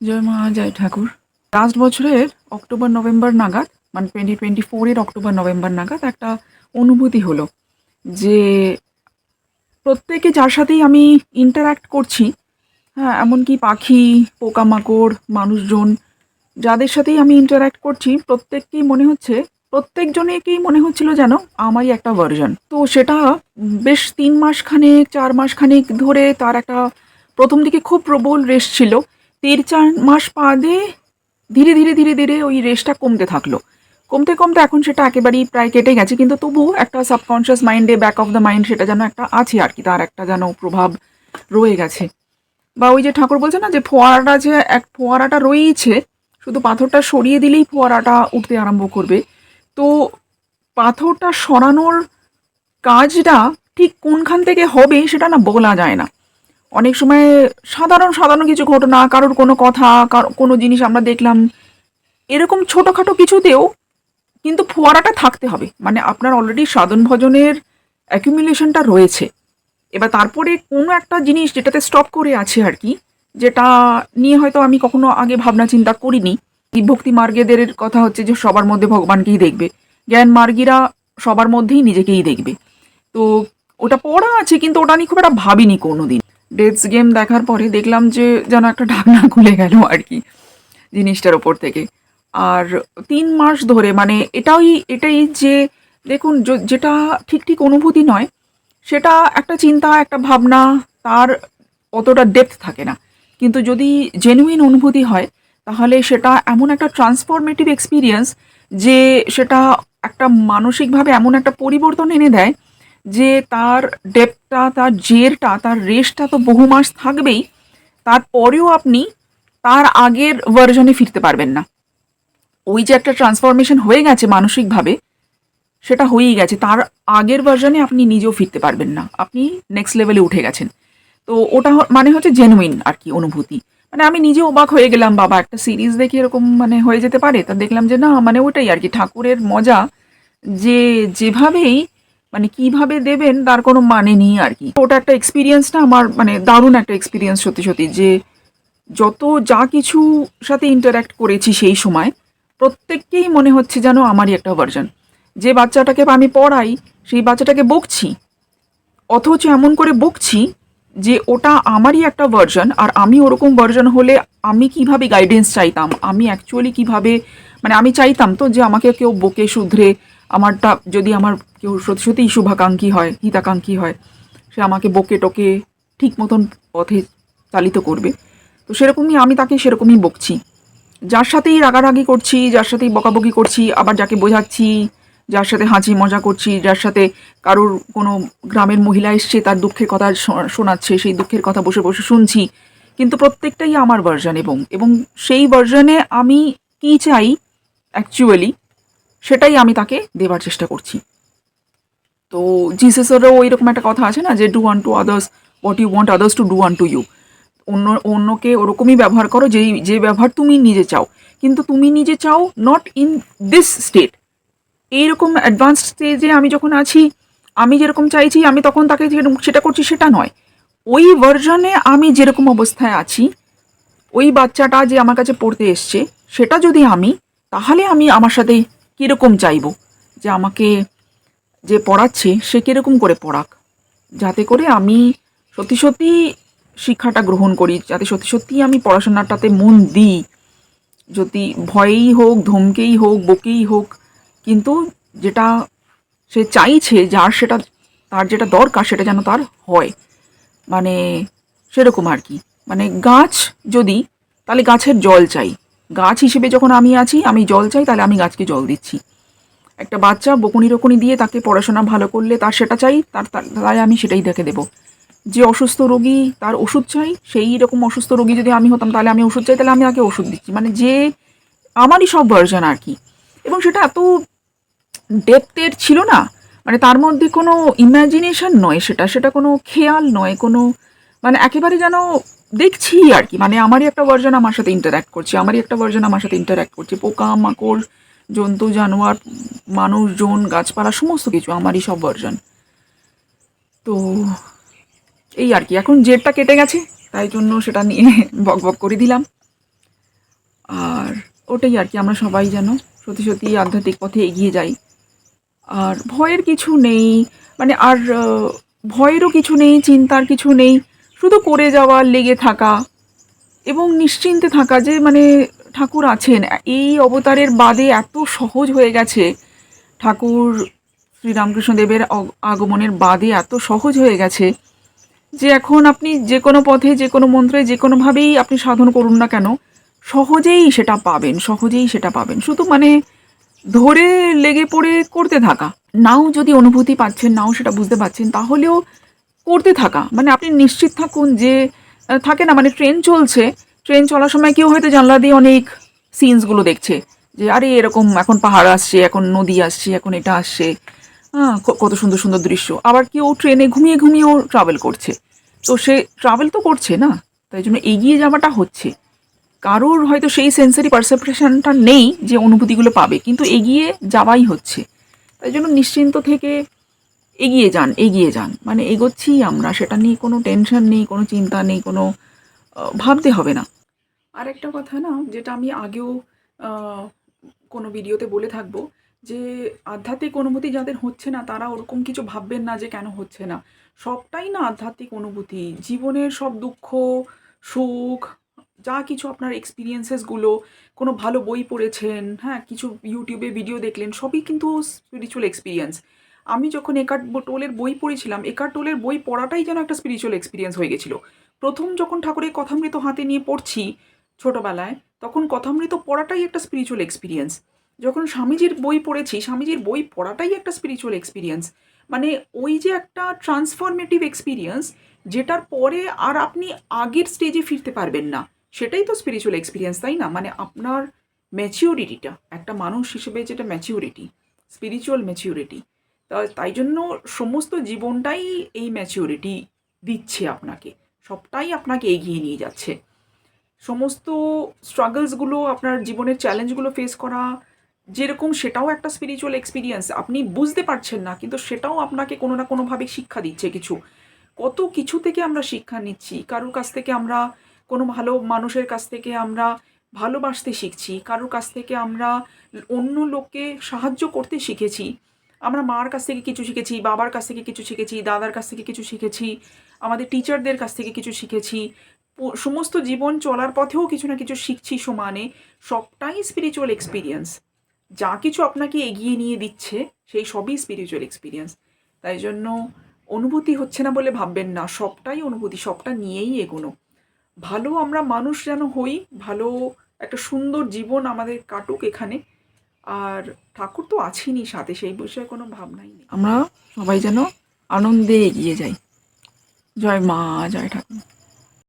জয় মা, জয় ঠাকুর। লাস্ট বছরের অক্টোবর নভেম্বর নাগাদ মানে টোয়েন্টি টোয়েন্টি ফোরের অক্টোবর নভেম্বর নাগাদ একটা অনুভূতি হলো যে প্রত্যেকে যার সাথেই আমি ইন্টারাক্ট করছি হ্যাঁ এমনকি পাখি, পোকামাকড়, মানুষজন, যাদের সাথেই আমি ইন্টারাক্ট করছি, প্রত্যেককেই মনে হচ্ছে, প্রত্যেকজনেকেই মনে হচ্ছিল যেন আমারই একটা ভার্জন তো সেটা বেশ তিন মাস খানেক, চার মাস খানেক ধরে তার একটা প্রথম দিকে খুব প্রবল রেস ছিল। তিন চার মাস বাদে ধীরে ধীরে ধীরে ধীরে ওই রেসটা কমতে থাকল। কমতে কমতে এখন সেটা একেবারেই প্রায় কেটে গেছে, কিন্তু তবুও একটা সাবকনশিয়াস মাইন্ডে ব্যাক অফ দ্য মাইন্ড সেটা যেন একটা আছে আর কি, তার একটা যেন প্রভাব রয়ে গেছে। বা ওই যে ঠাকুর বলছে না যে ফোয়ারাটা যে এক, ফোয়ারাটা রয়েইছে, শুধু পাথরটা সরিয়ে দিলেই ফোয়ারাটা উঠতে আরম্ভ করবে। তো পাথরটা সরানোর কাজটা ঠিক কোনখান থেকে হবে সেটা না বলা যায় না। অনেক সময় সাধারণ সাধারণ কিছু ঘটনা, কারোর কোনো কথা কোনো জিনিস আমরা দেখলাম, এরকম ছোটোখাটো কিছুতেও কিন্তু ফোয়ারাটা থাকতে হবে। মানে আপনার অলরেডি সাধন ভজনের অ্যাকুমুলেশনটা রয়েছে। এবার তারপরে কোনো একটা জিনিস যেটাতে স্টপ করে আছে আর কি, যেটা নিয়ে হয়তো আমি কখনো আগে ভাবনা চিন্তা করিনি। ভক্তি মার্গেদের কথা হচ্ছে যে সবার মধ্যে ভগবানকেই দেখবে। জ্ঞান মার্গীরা সবার মধ্যেই নিজেকেই দেখবে। তো ওটা পড়া আছে, কিন্তু ওটা নিয়ে খুব একটা ভাবিনি কোনো দিন ডেটস গেম দেখার পরে দেখলাম যে যেন একটা ঢাকনা খুলে গেল আর কি জিনিসটার ওপর থেকে। আর তিন মাস ধরে মানে এটাই এটাই যে দেখুন যেটা ঠিক ঠিক অনুভূতি নয়, সেটা একটা চিন্তা, একটা ভাবনা, তার অতটা ডেপথ থাকে না। কিন্তু যদি জেনুইন অনুভূতি হয়, তাহলে সেটা এমন একটা ট্রান্সফরমেটিভ এক্সপিরিয়েন্স যে সেটা একটা মানসিকভাবে এমন একটা পরিবর্তন এনে দেয় যে তার ডেপটা তার জেরটা, তার রেশটা তো বহু মাস থাকবেই, তারপরেও আপনি তার আগের ভার্জনে ফিরতে পারবেন না। ওই যে একটা ট্রান্সফরমেশন হয়ে গেছে মানসিকভাবে, সেটা হয়েই গেছে। তার আগের ভার্জনে আপনি নিজেও ফিরতে পারবেন না। আপনি নেক্সট লেভেলে উঠে গেছেন। তো ওটা মানে হচ্ছে জেনুইন আর কি অনুভূতি। মানে আমি নিজে অবাক হয়ে গেলাম, বাবা, একটা সিরিজ দেখে এরকম মানে হয়ে যেতে পারে। তা দেখলাম যে না মানে ওটাই আর কি। ঠাকুরের মজা যে যেভাবেই মানে কীভাবে দেবেন তার কোনো মানে নেই আর কি। ওটা একটা এক্সপিরিয়েন্সটা আমার মানে দারুণ একটা এক্সপিরিয়েন্স সত্যি সত্যি যে যত যা কিছু সাথে ইন্টারাক্ট করেছি সেই সময়, প্রত্যেককেই মনে হচ্ছে যেন আমারই একটা ভার্জন যে বাচ্চাটাকে আমি পড়াই, সেই বাচ্চাটাকে বকছি, অথচ এমন করে বকছি যে ওটা আমারই একটা ভার্জন আর আমি ওরকম ভার্জন হলে আমি কীভাবে গাইডেন্স চাইতাম, আমি অ্যাকচুয়ালি কীভাবে মানে আমি চাইতাম তো যে আমাকে কেউ বকে, শুধরে আমারটা যদি আমার কেউ সত্যি সত্যিই শুভাকাঙ্ক্ষী হয়, হিতাকাঙ্ক্ষী হয়, সে আমাকে বকে টকে ঠিক মতন পথে চালিত করবে। তো সেরকমই আমি তাকে সেরকমই বকছি। যার সাথেই রাগারাগি করছি, যার সাথেই বকাবকি করছি, আবার যাকে বোঝাচ্ছি, যার সাথে হাঁচি মজা করছি, যার সাথে কারোর কোনো গ্রামের মহিলা এসছে, তার দুঃখের কথা শোনাচ্ছে, সেই দুঃখের কথা বসে বসে শুনছি। কিন্তু প্রত্যেকটাই আমার ভার্জন এবং এবং সেই ভার্জনে আমি কি চাই অ্যাকচুয়ালি সেটাই আমি তাকে দেবার চেষ্টা করছি। তো জিসাসেরও ওই রকম একটা কথা আছে না যে do unto others what you want others to do unto you অন্য, অন্যকে ওরকমই ব্যবহার করো যেই, যে ব্যবহার তুমি নিজে চাও। কিন্তু তুমি নিজে চাও নট ইন দিস স্টেট এইরকম অ্যাডভান্স স্টেজে আমি যখন আছি, আমি যেরকম চাইছি, আমি তখন তাকে সেটা করছি সেটা নয়। ওই ভার্জনে আমি যেরকম অবস্থায় আছি, ওই বাচ্চাটা যে আমার কাছে পড়তে এসছে, সেটা যদি আমি, তাহলে আমি আমার সাথে কীরকম চাইব? যে আমাকে যে পড়াচ্ছে, সে কীরকম করে পড়াক? যাতে করে আমি সত্যি সত্যি শিক্ষাটা গ্রহণ করি, যাতে সত্যি সত্যি আমি পড়াশোনাটাতে মন দিই। যদি ভয়েই হোক, ধমকেই হোক, বকেই হোক, কিন্তু যেটা সে চাইছে, যার সেটা, তার যেটা দরকার, সেটা যেন তার হয়। মানে সেরকম আর কি। মানে গাছ যদি, তাহলে গাছের জল চাই। গাছ হিসেবে যখন আমি আছি, আমি জল চাই, তাহলে আমি গাছকে জল দিচ্ছি। একটা বাচ্চা বকুনি রকুনি দিয়ে তাকে পড়াশোনা ভালো করলে তার সেটা চাই, তার তাই আমি সেটাই দেখে দেবো। যে অসুস্থ রোগী তার ওষুধ চাই, সেই রকম অসুস্থ রোগী যদি আমি হতাম, তাহলে আমি ওষুধ চাই, তাহলে আমি তাকে ওষুধ দিচ্ছি। মানে যে আমারই সব ভার্জন আর কি। এবং সেটা এত ডেপথের ছিল না মানে তার মধ্যে কোনো ইমাজিনেশন নয় সেটা সেটা কোনো খেয়াল নয়, কোনো মানে একেবারে যেন দেখছি আর কি। মানে আমারই একটা ভার্জন আমার সাথে ইন্টারাক্ট করছে, আমারই একটা ভার্জন আমার সাথে ইন্টারাক্ট করছে। পোকা মাকড় জন্তু, জানোয়ার, মানুষজন, গাছপালা, সমস্ত কিছু আমারই সব ভার্জন তো এই আর কি। এখন জেরটা কেটে গেছে, তাই জন্য সেটা নিয়ে বক বক করে দিলাম। আর ওটাই আর কি, আমরা সবাই যেন সত্যি সত্যি আধ্যাত্মিক পথে এগিয়ে যাই। আর ভয়ের কিছু নেই মানে আর ভয়েরও কিছু নেই, চিন্তার কিছু নেই। শুধু করে যাওয়া, লেগে থাকা এবং নিশ্চিন্তে থাকা যে মানে ঠাকুর আছেন। এই অবতারের বাদে এত সহজ হয়ে গেছে। ঠাকুর শ্রীরামকৃষ্ণদেবের আগমনের বাদে এত সহজ হয়ে গেছে যে, এখন আপনি যে কোনো পথে, যে কোনো মন্ত্রে, যে কোনোভাবেই আপনি সাধন করুন না কেন, সহজেই সেটা পাবেন, সহজেই সেটা পাবেন। শুধু মানে ধরে লেগে পড়ে করতে থাকা। নাও যদি অনুভূতি পাচ্ছেন, নাও সেটা বুঝতে পারছেন, তাহলেও করতে থাকা। মানে আপনি নিশ্চিত থাকুন যে থাকে না মানে ট্রেন চলছে। ট্রেন চলার সময় কেউ হয়তো জানলা দিয়ে অনেক সিনসগুলো দেখছে। যে, আরে, এরকম এখন পাহাড় আসছে, এখন নদী আসছে, এখন এটা আসছে। হ্যাঁ কত সুন্দর সুন্দর দৃশ্য। আবার কেউ ট্রেনে ঘুমিয়ে, ঘুমিয়েও ট্রাভেল করছে। তো সে ট্রাভেল তো করছে না। তাই জন্য এগিয়ে যাওয়াটা হচ্ছে। কারোর হয়তো সেই সেন্সারি পারসেপশনটা নেই যে অনুভূতিগুলো পাবে, কিন্তু এগিয়ে যাওয়াই হচ্ছে। তাই জন্য নিশ্চিন্ত থেকে এগিয়ে যান এগিয়ে যান। মানে এগোচ্ছি আমরা, সেটা নিয়ে কোনো টেনশন নেই, কোনো চিন্তা নেই, কোনো ভাবতে হবে না। আর একটা কথা না, যেটা আমি আগেও কোনো ভিডিওতে বলে থাকব, যে আধ্যাত্মিক অনুভূতি যাদের হচ্ছে না, তারা ওরকম কিছু ভাববেন না যে কেন হচ্ছে না। সবটাই না আধ্যাত্মিক অনুভূতি। জীবনের সব দুঃখ, সুখ, যা কিছু আপনার এক্সপিরিয়েন্সেসগুলো কোনো ভালো বই পড়েছেন হ্যাঁ কিছু ইউটিউবে ভিডিও দেখলেন, সবই কিন্তু স্পিরিচুয়াল এক্সপিরিয়েন্স আমি যখন একার টোলের বই পড়েছিলাম একার টোলের বই পড়াটাই যেন একটা স্পিরিচুয়াল এক্সপিরিয়েন্স হয়ে গেছিল। প্রথম যখন ঠাকুরের কথামৃত হাতে নিয়ে পড়ছি ছোটোবেলায়, তখন কথামৃত পড়াটাই একটা স্পিরিচুয়াল এক্সপিরিয়েন্স যখন স্বামীজির বই পড়েছি, স্বামীজির বই পড়াটাই একটা স্পিরিচুয়াল এক্সপিরিয়েন্স মানে ওই যে একটা ট্রান্সফরমেটিভ এক্সপিরিয়েন্স যেটার পরে আর আপনি আগের স্টেজে ফিরতে পারবেন না। সেটাই তো স্পিরিচুয়াল এক্সপিরিয়েন্স তাই না? মানে আপনার ম্যাচিউরিটিটা একটা মানুষ হিসেবে যেটা ম্যাচিউরিটি স্পিরিচুয়াল ম্যাচিউরিটি তাই জন্য সমস্ত জীবনটাই এই ম্যাচিউরিটি দিচ্ছে আপনাকে। সবটাই আপনাকে এগিয়ে নিয়ে যাচ্ছে। সমস্ত স্ট্রাগলসগুলো আপনার জীবনের চ্যালেঞ্জগুলো ফেস করা, যেরকম সেটাও একটা স্পিরিচুয়াল এক্সপিরিয়েন্স আপনি বুঝতে পারছেন না, কিন্তু সেটাও আপনাকে কোনো না কোনোভাবে শিক্ষা দিচ্ছে কিছু। কত কিছু থেকে আমরা শিক্ষা নিচ্ছি, কারোর কাছ থেকে আমরা, কোনো ভালো মানুষের কাছ থেকে আমরা ভালোবাসতে শিখছি, কারোর কাছ থেকে আমরা অন্য লোককে সাহায্য করতে শিখেছি। আমরা মার কাছ থেকে কিছু শিখেছি, বাবার কাছ থেকে কিছু শিখেছি, দাদার কাছ থেকে কিছু শিখেছি, আমাদের টিচারদের কাছ থেকে কিছু শিখেছি সমস্ত জীবন চলার পথেও কিছু না কিছু শিখছি সমানে, সবটাই স্পিরিচুয়াল এক্সপিরিয়েন্স যা কিছু আপনাকে এগিয়ে নিয়ে দিচ্ছে, সেই সবই স্পিরিচুয়াল এক্সপিরিয়েন্স তাই জন্য অনুভূতি হচ্ছে না বলে ভাববেন না, সবটাই অনুভূতি, সবটা নিয়েই এগোনো। ভালো আমরা মানুষ যেন হই, ভালো একটা সুন্দর জীবন আমাদের কাটুক এখানে। আর ঠাকুর তো আছেনই সাথে, সেই বিষয়ে কোনো ভাবনাই নেই। আমরা সবাই যেন আনন্দে এগিয়ে যাই। জয় মা, জয় ঠাকুর।